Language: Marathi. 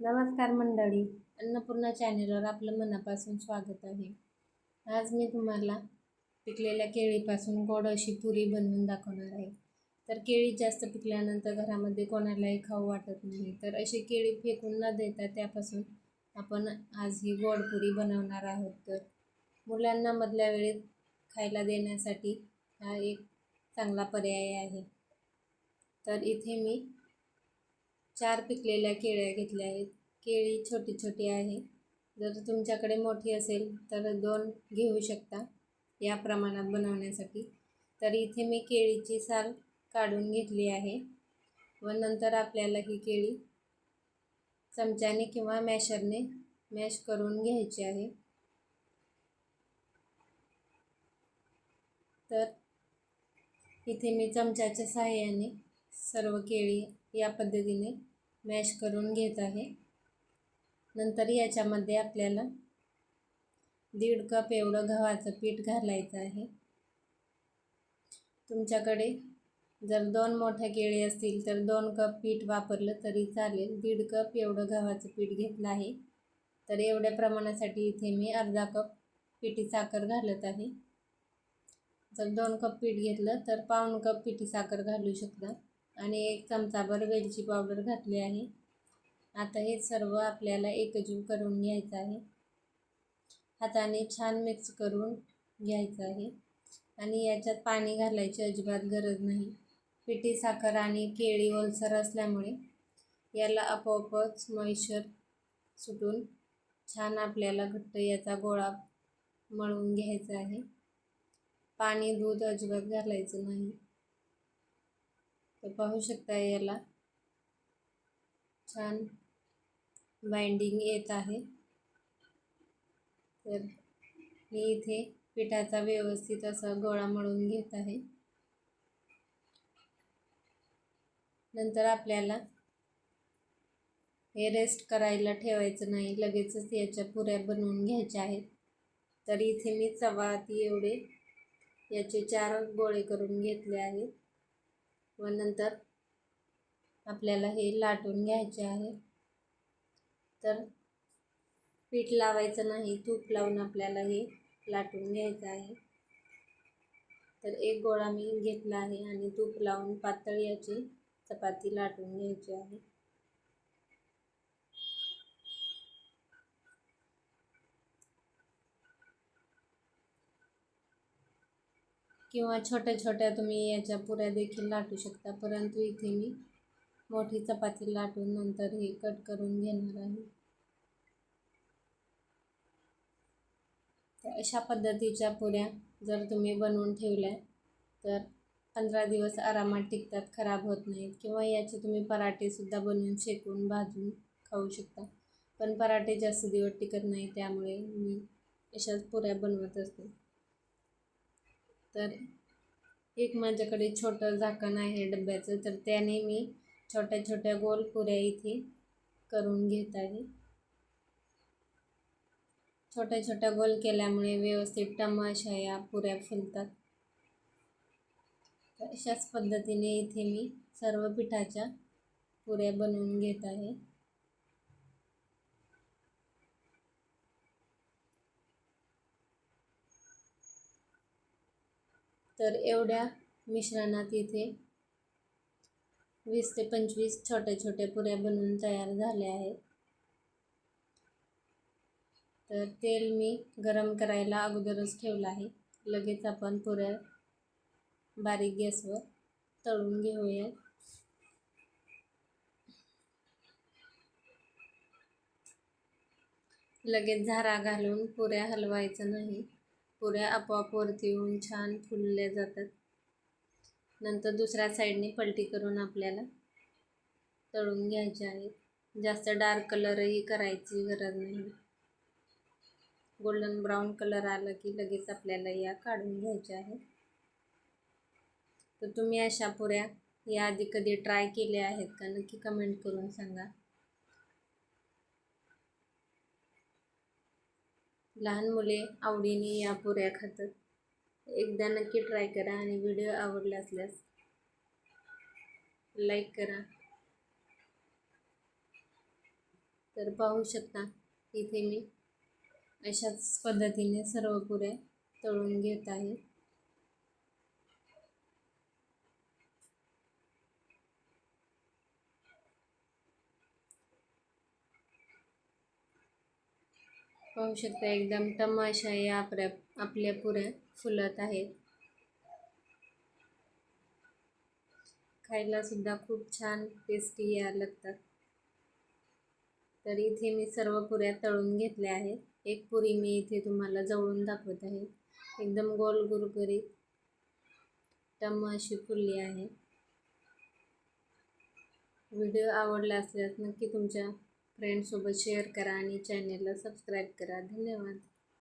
नमस्कार मंडळी. अन्नपूर्णा चॅनेलवर आपलं मनापासून स्वागत आहे. आज मी तुम्हाला पिकलेल्या केळीपासून गोड अशी पुरी बनवून दाखवणार आहे. तर केळी जास्त पिकल्यानंतर घरामध्ये कोणालाही खाऊ वाटत नाही. तर अशी केळी फेकून न देता त्यापासून आपण आज ही गोड पुरी बनवणार आहोत. तर मुलांना मधल्या वेळेत खायला देण्यासाठी हा एक चांगला पर्याय आहे. तर इथे मी चार पिकलेल्या केळ्या घेतल्या आहेत. केळी छोटी छोटी आहे. जर तुमच्याकडे मोठी असेल तर दोन घेऊ शकता या प्रमाणात बनवण्यासाठी. तर इथे मी केळीची साल काढून घेतली आहे व नंतर आपल्याला ही केळी चमच्याने किंवा मॅशरने मॅश करून घ्यायची आहे. तर इथे मी चमच्याच्या सहाय्याने सर्व केळी या पद्धतीने मॅश करून घेत आहे. नंतर याच्यामध्ये आपल्याला दीड कप एवढं गव्हाचं पीठ घालायचं आहे. तुमच्याकडे जर दोन मोठ्या केळी असतील तर दोन कप पीठ वापरलं तरी चालेल. दीड कप एवढं गव्हाचं पीठ घेतलं आहे. तर एवढ्या प्रमाणासाठी इथे मी अर्धा कप पिठी साखर घालत आहे. जर दोन कप पीठ घेतलं तर पाऊण कप पिठी साखर घालू शकता. आणि एक चमचाभर वेलची पावडर घातली आहे. आता हे सर्व आपल्याला एकजीव करून घ्यायचं आहे. हाताने छान मिक्स करून घ्यायचं आहे. आणि याच्यात पाणी घालायची अजिबात गरज नाही. पिठी साखर आणि केळी ओलसर असल्यामुळे याला आपोआपच मॉइश्चर सुटून छान आपल्याला घट्ट याचा गोळा मळून घ्यायचा आहे. पाणी दूध अजिबात घालायचं नाही. तर पाहू शकता याला. छान बाइंडिंग येत आहे. तर मी इथे पिठाचा व्यवस्थित असा गोळा मळून घेत आहे. नंतर आपल्याला हे रेस्ट करायला ठेवायचं नाही. लगेचच याच्या पुऱ्या बनवून घ्यायच्या आहेत. तर इथे मी चपाती एवढे याचे चार गोळे करून घेतले आहेत. व नंतर आपल्याला हे लाटून घ्यायचे आहे. तर पीठ लावायचं नाही तूप लावून आपल्याला हे लाटून घ्यायचं आहे. तर एक गोळा मी घेतला आहे आणि तूप लावून पातळ याची चपाती लाटून घ्यायची आहे. किंवा छोट्या छोट्या तुम्ही याच्या पुऱ्या देखील लाटू शकता. परंतु इथे मी मोठी चपाती लाटून नंतर हे कट करून घेणार आहे. अशा पद्धतीच्या पुऱ्या जर तुम्ही बनवून ठेवल्या तर पंधरा दिवस आरामात टिकतात खराब होत नाहीत. किंवा याचे तुम्ही पराठेसुद्धा बनवून शेकून भाजून खाऊ शकता. पण पराठे जास्त दिवस टिकत नाही त्यामुळे मी अशाच पुऱ्या बनवत असते. तर एक माझ्याकडे छोटं झाकण आहे डब्याचं तर त्याने मी छोट्या छोट्या गोल पुऱ्या इथे करून घेत आहे. छोट्या छोट्या गोल केल्यामुळे व्यवस्थित टमाशा या पुऱ्या फुलतात. अशाच पद्धतीने इथे मी सर्व पिठाच्या पुऱ्या बनवून घेत आहे. तर एवढ्या मिश्रणात इथे वीस ते पंचवीस छोट्या छोट्या पुऱ्या बनवून तयार झाल्या आहेत. तर तेल मी गरम करायला अगोदरच ठेवलं आहे. लगेच आपण पुऱ्या बारीक गॅसवर तळून घेऊया. लगेच झारा घालून पुऱ्या हलवायचं नाही. पुऱ्या आपोआप वरती येऊन छान फुलल्या जातात. नंतर दुसऱ्या साईडने पलटी करून आपल्याला तळून घ्यायचे आहेत जास्त डार्क कलरही करायची गरज नाही. गोल्डन ब्राऊन कलर आला की लगेच आपल्याला या काढून घ्यायच्या आहेत. तर तुम्ही अशा पुऱ्या याआधी कधी ट्राय केल्या आहेत का? नक्की कमेंट करून सांगा. लहान मुले आवडीने या पुऱ्या खातात. एकदा नक्की ट्राय करा आणि व्हिडिओ आवडला असल्यास लाईक करा. तर पाहू शकता इथे मी अशाच पद्धतीने सर्व पुऱ्या तळून घेत आहे. पाहू शकता एकदम टमाशा या आपल्या आपल्या पुऱ्या फुलत आहेत खायला सुद्धा खूप छान टेस्टी या लागतात. तर इथे मी सर्व पुऱ्या तळून घेतल्या आहेत. एक पुरी मी इथे तुम्हाला जवळून दाखवत आहे. एकदम गोल गुरगुरीत टम अशी फुलली आहे. व्हिडिओ आवडला असल्यास नक्की तुमच्या फ्रेंडसोबत शेअर करा आणि चॅनेलला सबस्क्राईब करा. धन्यवाद.